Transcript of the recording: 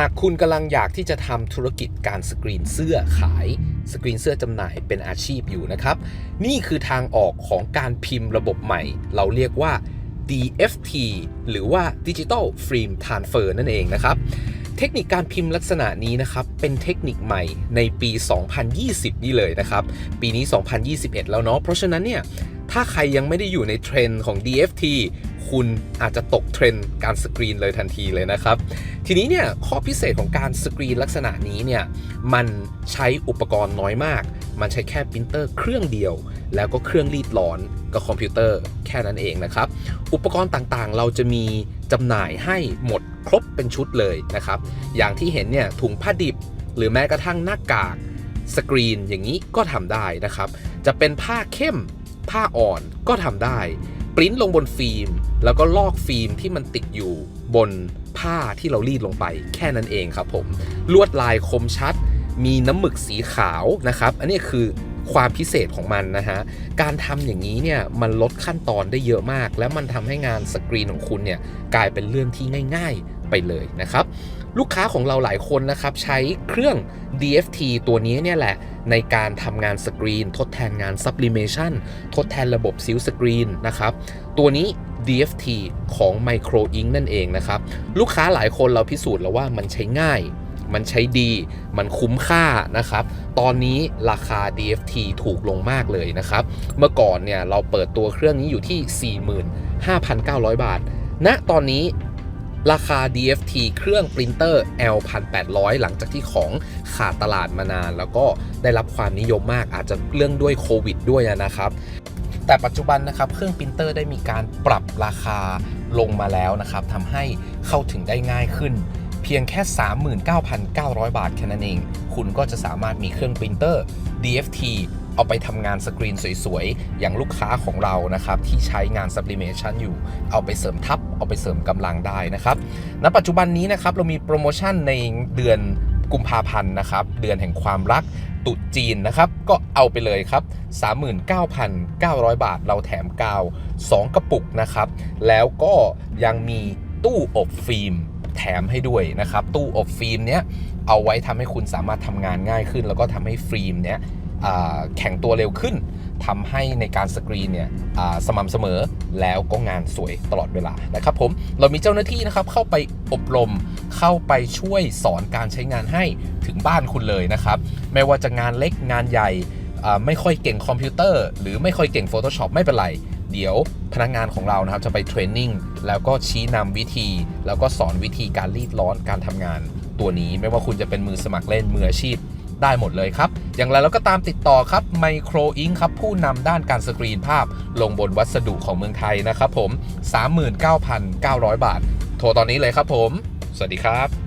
หากคุณกำลังอยากที่จะทำธุรกิจการสกรีนเสื้อขาย สกรีนเสื้อจำหน่ายเป็นอาชีพอยู่นะครับ นี่คือทางออกของการพิมพ์ระบบใหม่ เราเรียกว่า DFT หรือว่า Digital Frame Transfer นั่นเองนะครับ เทคนิคการพิมพ์ลักษณะนี้นะครับ เป็นเทคนิคใหม่ในปี 2020 นี่เลยนะครับ ปีนี้ 2021 แล้วเนาะเพราะฉะนั้นเนี่ย ถ้าใครยังไม่ได้อยู่ในเทรนด์ของ DFT คุณอาจจะตกเทรนด์การสกรีนเลยทันทีเลยนะครับ ทีนี้เนี่ยข้อพิเศษของการสกรีนลักษณะนี้เนี่ย มันใช้อุปกรณ์น้อยมาก มันใช้แค่ปรินเตอร์เครื่องเดียว แล้วก็เครื่องรีดร้อนกับคอมพิวเตอร์แค่นั้นเองนะครับ อุปกรณ์ต่างๆ เราจะมีจำหน่ายให้หมดครบเป็นชุดเลยนะครับ อย่างที่เห็นเนี่ยถุงผ้าดิบ หรือแม้กระทั่งหน้ากากสกรีนอย่างนี้ก็ทำได้นะครับ จะเป็นผ้าเข้ม ผ้าอ่อนก็ทำได้ปริ้นลงบนฟิล์ม แล้วก็ลอกฟิล์มที่มันติดอยู่บนผ้าที่เรารีดลงไปแค่นั้นเองครับผม ลวดลายคมชัด มีน้ำหมึกสีขาวนะครับ อันนี้คือความพิเศษของมันนะฮะ การทำอย่างนี้เนี่ยมันลดขั้นตอนได้เยอะมาก และมันทำให้งานสกรีนของคุณเนี่ยกลายเป็นเรื่องที่ง่าย ๆไปเลยนะครับ ลูกค้าของเราหลายคนนะครับใช้เครื่อง DFT ตัวนี้เนี่ยแหละในการทำงานสกรีน ทดแทนงาน sublimation ทดแทนระบบซิลสกรีนนะครับ ตัวนี้ DFT ของ Micro Ink นั่นเองนะครับ ลูกค้าหลายคนเราพิสูจน์แล้วว่ามันใช้ง่าย มันใช้ดี มันคุ้มค่านะครับ ตอนนี้ราคา DFT ถูกลงมากเลยนะครับ เมื่อก่อนเนี่ยเราเปิดตัวเครื่องนี้อยู่ที่ 45,900 บาทณตอนนี้ราคา DFT เครื่องปรินเตอร์ L1800 หลังจากที่ของขาดตลาดมานาน แล้วก็ได้รับความนิยมมากอาจจะเรื่องด้วยโควิดด้วยนะครับ แต่ปัจจุบันนะครับเครื่องปรินเตอร์ได้มีการปรับราคาลงมาแล้วนะครับทำให้เข้าถึงได้ง่ายขึ้น เพียงแค่ 39,900 บาทแค่นั้นเอง คุณก็จะสามารถมีเครื่องปรินเตอร์ DFT เอาไปทำงานสกรีนสวยๆ อย่างลูกค้าของเรานะครับ ที่ใช้งาน sublimation อยู่ เอาไปเสริมทับ เอาไปเสริมกำลังได้นะครับณปัจจุบันนี้นะครับ เรามีโปรโมชั่นในเดือนกุมภาพันธ์นะครับ เดือนแห่งความรักตรุษจีนนะครับ ก็เอาไปเลยครับ 39,900 บาท เราแถมกาว 2 กระปุกนะครับ แล้วก็ยังมีตู้อบฟิล์ม แถมให้ด้วยนะครับ ตู้อบฟิล์มเนี้ยเอาไว้ทำให้คุณสามารถทำงานง่ายขึ้น แล้วก็ทำให้ฟิล์มเนี้ยแข็งตัวเร็วขึ้นทำให้ในการสกรีนเนี่ยสม่ำเสมอแล้วก็งานสวยตลอดเวลานะครับผมเรามีเจ้าหน้าที่นะครับเข้าไปอบรมเข้าไปช่วยสอนการใช้งานให้ถึงบ้านคุณเลยนะครับ ไม่ว่าจะงานเล็กงานใหญ่ไม่ค่อยเก่งคอมพิวเตอร์ หรือไม่ค่อยเก่ง Photoshop ไม่เป็นไร เดี๋ยวพนักงานของเรานะครับจะไปเทรนนิ่งแล้วก็ชี้นำวิธี แล้วก็สอนวิธีการรีดร้อนการทำงานตัวนี้ ไม่ว่าคุณจะเป็นมือสมัครเล่นมืออาชีพได้หมดเลยครับ อย่างไรเราก็ตามติดต่อครับ Micro Ink ครับ ผู้นำด้านการสกรีนภาพ ลงบนวัสดุของเมืองไทยนะครับผม 39,900 บาท โทรตอนนี้เลยครับผม สวัสดีครับ